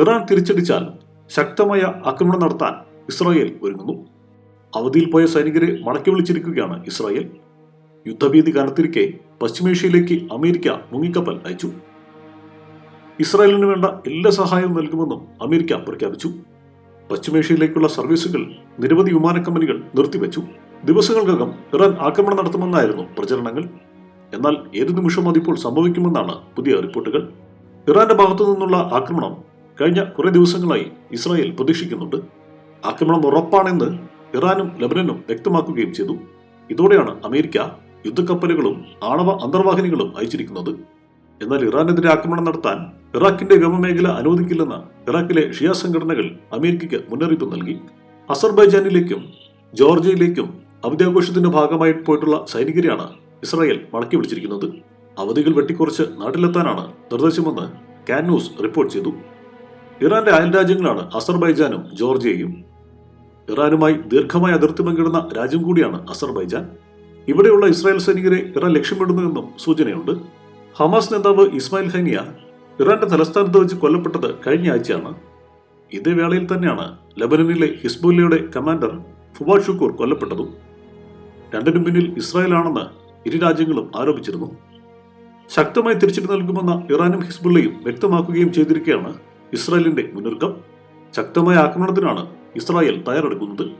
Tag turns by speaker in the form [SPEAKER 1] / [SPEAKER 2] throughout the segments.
[SPEAKER 1] Iran തിരിച്ചടിച്ചാൽ ശക്തമായ ആക്രമണം നടത്താൻ ഇസ്രായേൽ ഒരുങ്ങുന്നു. അവധിയിൽ പോയ സൈനികരെ മടക്കി വിളിച്ചിരിക്കുകയാണ് ഇസ്രായേൽ. യുദ്ധഭീതി കനത്തിരിക്കെ പശ്ചിമേഷ്യയിലേക്ക് അമേരിക്ക മുങ്ങിക്കപ്പൽ അയച്ചു. ഇസ്രായേലിന് വേണ്ട എല്ലാ സഹായവും നൽകുമെന്നും അമേരിക്ക പ്രഖ്യാപിച്ചു. പശ്ചിമേഷ്യയിലേക്കുള്ള സർവീസുകൾ നിരവധി വിമാന കമ്പനികൾ നിർത്തിവെച്ചു. ദിവസങ്ങൾക്കകം ഇറാൻ ആക്രമണം നടത്തുമെന്നായിരുന്നു പ്രചരണങ്ങൾ. എന്നാൽ ഏതു നിമിഷവും അതിപ്പോൾ സംഭവിക്കുമെന്നാണ് പുതിയ റിപ്പോർട്ടുകൾ. ഇറാന്റെ ഭാഗത്തു നിന്നുള്ള ആക്രമണം കഴിഞ്ഞ കുറേ ദിവസങ്ങളായി ഇസ്രായേൽ പ്രതീക്ഷിക്കുന്നുണ്ട്. ആക്രമണം ഉറപ്പാണെന്ന് ഇറാനും ലബനനും വ്യക്തമാക്കുകയും ചെയ്തു. ഇതോടെയാണ് അമേരിക്ക യുദ്ധക്കപ്പലുകളും ആണവ അന്തർവാഹിനികളും അയച്ചിരിക്കുന്നത്. എന്നാൽ ഇറാനെതിരെ ആക്രമണം നടത്താൻ ഇറാഖിന്റെ വ്യോമമേഖല അനുവദിക്കില്ലെന്ന് ഇറാഖിലെ ഷിയ സംഘടനകൾ അമേരിക്കയ്ക്ക് മുന്നറിയിപ്പ് നൽകി. അസർബൈജാനിലേക്കും ജോർജിയയിലേക്കും അവധിയാഘോഷത്തിന്റെ ഭാഗമായി പോയിട്ടുള്ള സൈനികരെയാണ് ഇസ്രായേൽ മടക്കി വിളിച്ചിരിക്കുന്നത്. അവധികൾ വെട്ടിക്കുറച്ച് നാട്ടിലെത്താനാണ് നിർദ്ദേശമെന്ന് കാൻ ന്യൂസ് റിപ്പോർട്ട് ചെയ്തു. ഇറാന്റെ അയൽ രാജ്യങ്ങളാണ് അസർബൈജാനും ജോർജിയയും. ഇറാനുമായി ദീർഘമായ അതിർത്തി പങ്കിടുന്ന രാജ്യം കൂടിയാണ് അസർബൈജാൻ. ഇവിടെയുള്ള ഇസ്രായേൽ സൈനികരെ ഇറാൻ ലക്ഷ്യമിടുന്നുവെന്നും സൂചനയുണ്ട്. ഹമാസ് നേതാവ് ഇസ്മായിൽ ഹനിയ ഇറാന്റെ തലസ്ഥാനത്ത് വെച്ച് കൊല്ലപ്പെട്ടത് കഴിഞ്ഞ ആഴ്ചയാണ്. ഇതേ വേളയിൽ തന്നെയാണ് ലബനനിലെ ഹിസ്ബുല്ലയുടെ കമാൻഡർ ഫുവാദ് ഷുക്കൂർ കൊല്ലപ്പെട്ടതും. രണ്ടിനും പിന്നിൽ ഇസ്രായേലാണെന്ന് ഇരു രാജ്യങ്ങളും ആരോപിച്ചിരുന്നു. ശക്തമായി തിരിച്ചടി നൽകുമെന്ന ഇറാനും ഹിസ്ബുള്ളയും വ്യക്തമാക്കുകയും ചെയ്തിരിക്കുകയാണ് ഇസ്രായേലിന്റെ മുന്നൊരുക്കം ശക്തമായ ആക്രമണത്തിനാണ് ഇസ്രായേൽ തയ്യാറെടുക്കുന്നത്.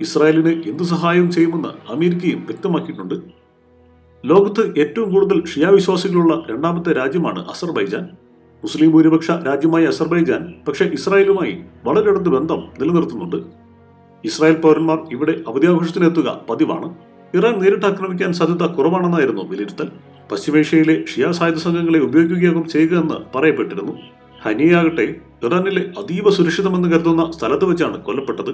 [SPEAKER 1] ഇസ്രായേലിന് എന്തു സഹായം ചെയ്യുമെന്ന് അമേരിക്കയും വ്യക്തമാക്കിയിട്ടുണ്ട്. ലോകത്ത് ഏറ്റവും കൂടുതൽ ഷിയാവിശ്വാസികളുള്ള രണ്ടാമത്തെ രാജ്യമാണ് അസർബൈജാൻ. മുസ്ലിം ഭൂരിപക്ഷ രാജ്യമായ അസർബൈജാൻ പക്ഷേ ഇസ്രായേലുമായി വളരെ അടുത്ത് ബന്ധം നിലനിർത്തുന്നുണ്ട്. ഇസ്രായേൽ പൗരന്മാർ ഇവിടെ അവധിയാഘോഷത്തിനെത്തുക പതിവാണ്. ഇറാൻ നേരിട്ട് ആക്രമിക്കാൻ സാധ്യത കുറവാണെന്നായിരുന്നു വിലയിരുത്തൽ. പശ്ചിമേഷ്യയിലെ ഷിയ സായുധ സംഘങ്ങളെ ഉപയോഗിക്കുകയാകും ചെയ്യുക എന്ന് പറയപ്പെട്ടിരുന്നു. ഹനിയാകട്ടെ ഇറാനിലെ അതീവ സുരക്ഷിതമെന്ന് കരുതുന്ന സ്ഥലത്ത് വെച്ചാണ് കൊല്ലപ്പെട്ടത്.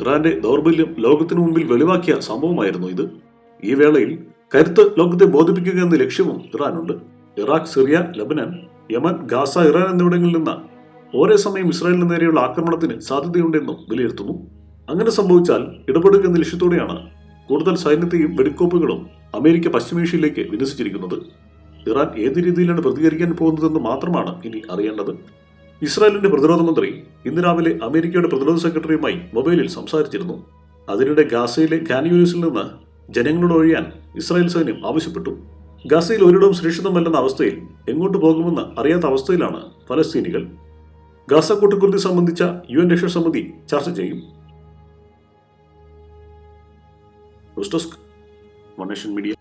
[SPEAKER 1] ഇറാന്റെ ദൗർബല്യം ലോകത്തിനു മുമ്പിൽ വെളിവാക്കിയ സംഭവമായിരുന്നു ഇത്. ഈ വേളയിൽ കരുത്ത് ലോകത്തെ ബോധിപ്പിക്കുക എന്ന ലക്ഷ്യവും ഇറാനുണ്ട്. Iraq Syria Lebanon Yemen Gaza Iran എന്നിവിടങ്ങളിൽ നിന്ന് ഒരേ സമയം ഇസ്രായേലിന് നേരെയുള്ള ആക്രമണത്തിന് സാധ്യതയുണ്ടെന്നും വിലയിരുത്തുന്നു. അങ്ങനെ സംഭവിച്ചാൽ ഇടപെടുക എന്ന ലക്ഷ്യത്തോടെയാണ് കൂടുതൽ സൈന്യത്തെയും വെടിക്കോപ്പുകളും അമേരിക്ക പശ്ചിമേഷ്യയിലേക്ക് വിന്യസിച്ചിരിക്കുന്നത്. ഇറാൻ ഏത് രീതിയിലാണ് പ്രതികരിക്കാൻ പോകുന്നതെന്ന് മാത്രമാണ് ഇനി അറിയേണ്ടത്. ഇസ്രായേലിന്റെ പ്രതിരോധ മന്ത്രി ഇന്ന് രാവിലെ അമേരിക്കയുടെ പ്രതിരോധ സെക്രട്ടറിയുമായി മൊബൈലിൽ സംസാരിച്ചിരുന്നു. അതിനിടെ ഗാസയിലെ ഖാൻ യൂണിസിൽ നിന്ന് ജനങ്ങളോട് ഒഴിയാൻ ഇസ്രായേൽ സൈന്യം ആവശ്യപ്പെട്ടു. ഗാസയിൽ ഒരിടവും സുരക്ഷിതമല്ലെന്ന അവസ്ഥയിൽ എങ്ങോട്ട് പോകുമെന്ന് അറിയാത്ത അവസ്ഥയിലാണ് ഫലസ്തീനികൾ. ഗാസ കൂട്ടുകുരുതി സംബന്ധിച്ച യു എൻ രക്ഷാസമിതി ചർച്ച ചെയ്യും. മീഡിയ.